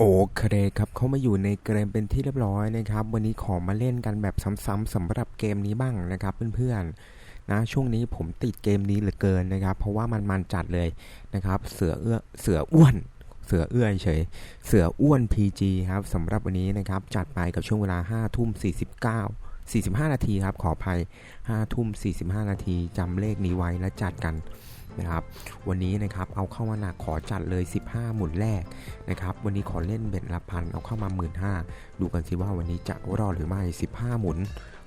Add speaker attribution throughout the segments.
Speaker 1: โอเคครับเข้ามาอยู่ในเกมเป็นที่เรียบร้อยนะครับ วันนี้ขอมาเล่นกันแบบซ้ำๆสำหรับเกมนี้บ้างนะครับเพื่อนๆนะช่วงนี้ผมติดเกมนี้เหลือเกินนะครับ เพราะว่ามันมันจัดเลยนะครับ เสือเอื้อเสืออ้วน เสือเอื้อเฉย เสืออ้วน PG ครับสำหรับวันนี้นะครับ จัดไปกับช่วงเวลา5ทุ่ม49 45 นาทีครับขออภัย5ทุ่ม45 นาทีจำเลขนี้ไว้และจัดกัน นะครับ วันนี้นะครับเอาเข้ามาหนักขอจัดเลย 15 หมุนแรกนะครับ วันนี้ขอเล่นเบ็ดละพันเอาเข้ามา 1 5ื่นดูกันสิว่าวันนี้จะรอดหรือไม่ 15 หมุน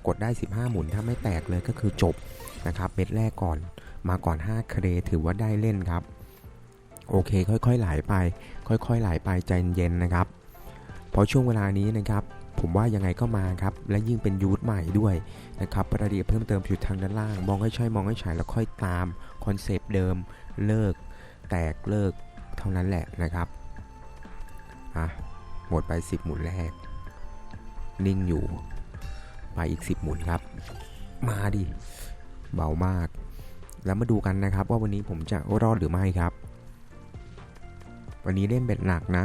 Speaker 1: กดได้ 15 หมุนถ้าไม่แตกเลยก็คือจบนะครับเบ็ดแรกก่อนมาก่อน 5 เครถือว่าได้เล่นครับ โอเคค่อยๆไหลไป ค่อยๆไหลไปใจเย็นนะครับเพราะช่วงเวลานี้นะครับ ผมว่ายังไงก็มาครับ และยิ่งเป็นยูทใหม่ด้วยนะครับประเดี๋ยวเพิ่มเติมอยู่ทางด้านล่าง มองให้ช่มองให้ฉายแล้วค่อยตามคอนเซปต์เดิมเลิก แตกเลิกเท่านั้นแหละนะครับอะหมดไป 10 หมุนแรก นิ่งอยู่ไปอีก 10 หมุนครับ มาดิเบามาก แล้วมาดูกันนะครับว่าวันนี้ผมจะรอดหรือไม่ครับ วันนี้เล่นเบ็ดหนักนะ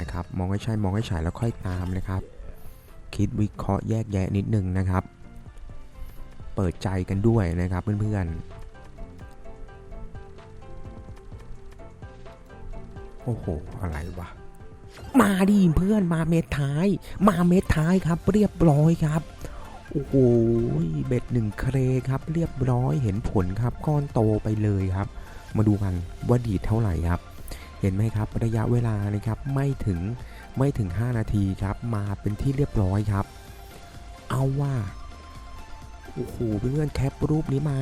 Speaker 1: นะครับ มองให้ใช่มองให้ฉายแล้วค่อยตามนะครับ คิดวิเคราะห์แยกแยะนิดนึงนะครับ เปิดใจกันด้วยนะครับเพื่อนๆ โอ้โห อะไรวะ มาดิเพื่อนมาเม็ดท้าย มาเม็ดท้ายครับ เรียบร้อยครับ โอ้โห เบ็ดหนึ่งเครครับ เรียบร้อยเห็นผลครับ ก้อนโตไปเลยครับ มาดูกันว่าดีดเท่าไหร่ครับ เห็นไหมครับระยะเวลานะครับไม่ถึงไม่ถึง 5 นาทีครับมาเป็นที่เรียบร้อยครับ เอาว่าโอ้โหเพื่อนแคปรูปนี้มา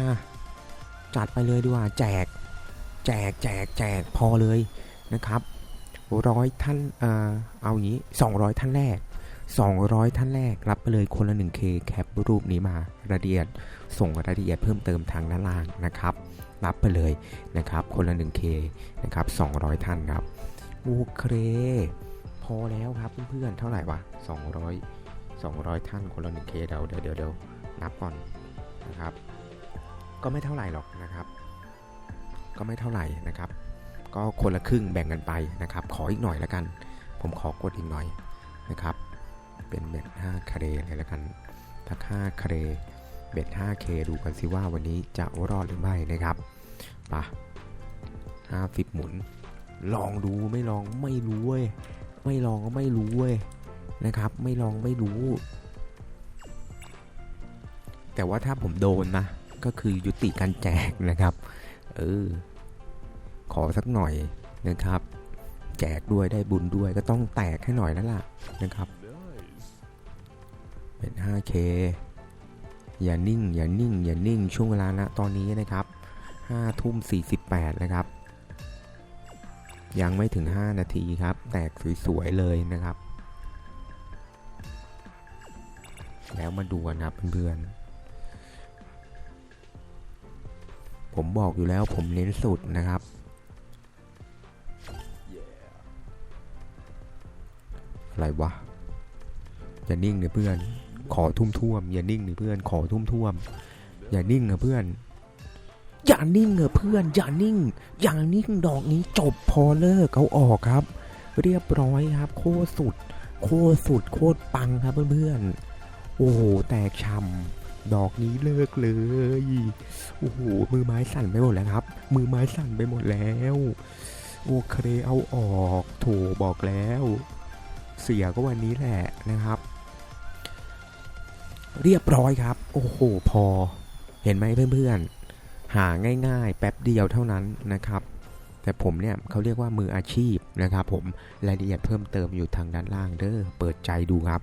Speaker 1: จัดไปเลยดีกว่าแจก แจกแจกแจกพอเลยนะครับร้อยท่านเอ่อเอาอย่างนี้200 ท่านแรก 200 ท่านแรกรับไปเลยคนละ 1K แคปรูปนี้มารายละเอียด ส่งรายละเอียดเพิ่มเติมทางด้านล่างนะครับ รับไปเลยนะครับ คนละ 1K นะครับ 200 ท่านครับโอเคพอแล้วครับเพื่อนๆ เท่าไหร่วะ 200 200 ท่านคนละ 1K เดี๋ยวเดี๋ยวเดี๋ยวเดี๋ยวนับก่อนนะครับ ก็ไม่เท่าไหร่หรอกนะครับ ก็ไม่เท่าไหร่นะครับ ก็คนละครึ่งแบ่งกันไปนะครับ ขออีกหน่อยแล้วกัน ผมขอกดอีกหน่อยนะครับ เป็นเบ็ด5คาเรเลยแล้วกันถ้า5คาเรเบ็ด 5K ดูกันสิว่าวันนี้จะรอดหรือไม่นะครับปะ50 หมุน ลองดูไม่ลองไม่รู้เว้ย ไม่ลองก็ไม่รู้เว้ยนะครับ ไม่ลองไม่รู้ แต่ว่าถ้าผมโดนนะ ก็คือยุติการแจกนะครับ เออ ขอสักหน่อยนะครับ แจกด้วยได้บุญด้วยก็ต้องแตกให้หน่อยแล้วล่ะนะครับ เป็น 5K อย่านิ่ง อย่านิ่ง อย่านิ่ง ช่วงเวลาณตอนนี้นะครับ5ทุ่ม48 นะครับ ยังไม่ถึง 5 นาทีครับ แตกสวย ๆ เลยนะครับ แล้วมาดูกันครับเพื่อนๆ ผมบอกอยู่แล้วผมเน้นสุดนะครับอะไรวะอย่านิ่งนะเพื่อน ขอทุ่มท่วมอย่านิ่งนะเพื่อนขอทุ่มท่วม อย่านิ่งนะเพื่อน อย่านิ่งเอะเพื่อน อย่านิ่ง อย่านิ่งดอกนี้จบพอเลิกเขาออกครับ เรียบร้อยครับ โคตรสุด โคตรสุดโคตรปังครับเพื่อนๆโอ้โหแตกช่ำดอกนี้เลิกเลยโอ้โหมือไม้สั่นไปหมดแล้วครับ มือไม้สั่นไปหมดแล้วโอเคเอาออก โถบอกแล้ว เสียก็วันนี้แหละนะครับ เรียบร้อยครับ โอ้โห พอ เห็นไหมเพื่อนๆ หาง่ายๆ แป๊บเดียวเท่านั้นนะครับ แต่ผมเนี่ยเขาเรียกว่ามืออาชีพนะครับผม รายละเอียดเพิ่มเติมอยู่ทางด้านล่างเด้อ เปิดใจดูครับ